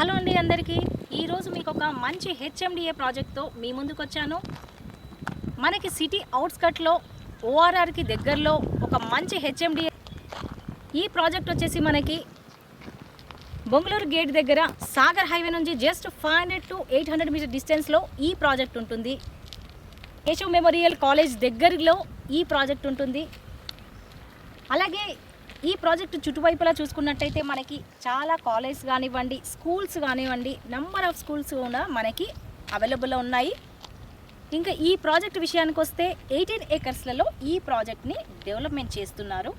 Hello అండి అందరికీ. ఈరోజు మీకు ఒక మంచి హెచ్ఎండిఏ ప్రాజెక్ట్తో మీ ముందుకు వచ్చాను మనకి సిటీ అవుట్స్కట్లో ఓఆర్ఆర్కి దగ్గరలో ఒక మంచి హెచ్ఎండిఏ. ఈ ప్రాజెక్ట్ వచ్చేసి మనకి బొంగళూరు గేట్ దగ్గర సాగర్ హైవే నుంచి just five hundred to eight hundred meter డిస్టెన్స్లో ఈ ప్రాజెక్ట్ ఉంటుంది. కేశవ్ మెమోరియల్ కాలేజ్ దగ్గరలో ఈ ప్రాజెక్ట్ ఉంటుంది. అలాగే ఈ ప్రాజెక్టు చుట్టువైపులా చూసుకున్నట్టయితే మనకి చాలా కాలేజ్ కానివ్వండి స్కూల్స్ కానివ్వండి నెంబర్ ఆఫ్ స్కూల్స్ కూడా మనకి అవైలబుల్లో ఉన్నాయి. ఇంకా ఈ ప్రాజెక్ట్ విషయానికి వస్తే ఎయిటీన్ ఏకర్స్లలో ఈ ప్రాజెక్ట్ని డెవలప్మెంట్ చేస్తున్నారు.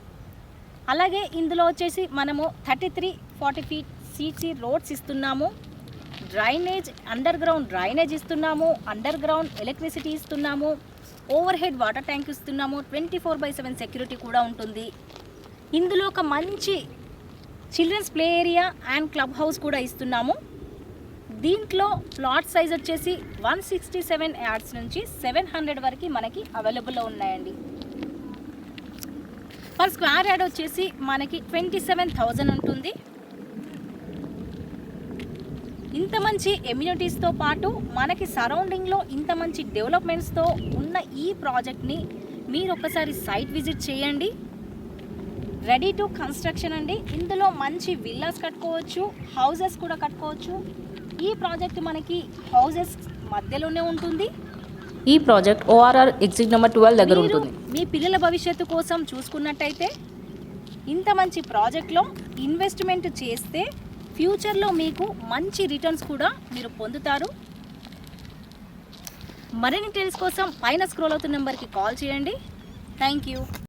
అలాగే ఇందులో వచ్చేసి మనము thirty three forty feet CC roads ఇస్తున్నాము. డ్రైనేజ్ అండర్ గ్రౌండ్ డ్రైనేజ్ ఇస్తున్నాము. అండర్ గ్రౌండ్ ఎలక్ట్రిసిటీ ఇస్తున్నాము. ఓవర్ హెడ్ వాటర్ ట్యాంక్ ఇస్తున్నాము. Twenty four by seven security కూడా ఉంటుంది. ఇందులో ఒక మంచి children's play area and club house కూడా ఇస్తున్నాము. దీంట్లో ప్లాట్ సైజ్ వచ్చేసి వన్ సిక్స్టీ సెవెన్ యార్డ్స్ నుంచి సెవెన్ హండ్రెడ్ వరకు మనకి అవైలబుల్లో ఉన్నాయండి. పర్ స్క్వేర్ యార్డ్ వచ్చేసి మనకి ట్వంటీ సెవెన్ థౌజండ్ ఉంటుంది. ఇంత మంచి ఎమ్యూనిటీస్తో పాటు మనకి సరౌండింగ్లో ఇంత మంచి డెవలప్మెంట్స్తో ఉన్న ఈ ప్రాజెక్ట్ని మీరు ఒకసారి సైట్ విజిట్ చేయండి. రెడీ టు కన్స్ట్రక్షన్ అండి. ఇందులో మంచి విల్లాస్ కట్టుకోవచ్చు హౌసెస్ కూడా కట్టుకోవచ్చు. ఈ ప్రాజెక్ట్ మనకి హౌసెస్ మధ్యలోనే ఉంటుంది. ఈ project ORR exit number twelve దగ్గర ఉంటుంది. మీ పిల్లల భవిష్యత్తు కోసం చూసుకున్నట్టయితే ఇంత మంచి ప్రాజెక్ట్లో ఇన్వెస్ట్మెంట్ చేస్తే ఫ్యూచర్లో మీకు మంచి రిటర్న్స్ కూడా మీరు పొందుతారు. మరిన్ని డీటెయిల్స్ కోసం పైన స్క్రోల్ అవుతున్న నెంబర్కి కాల్ చేయండి. Thank you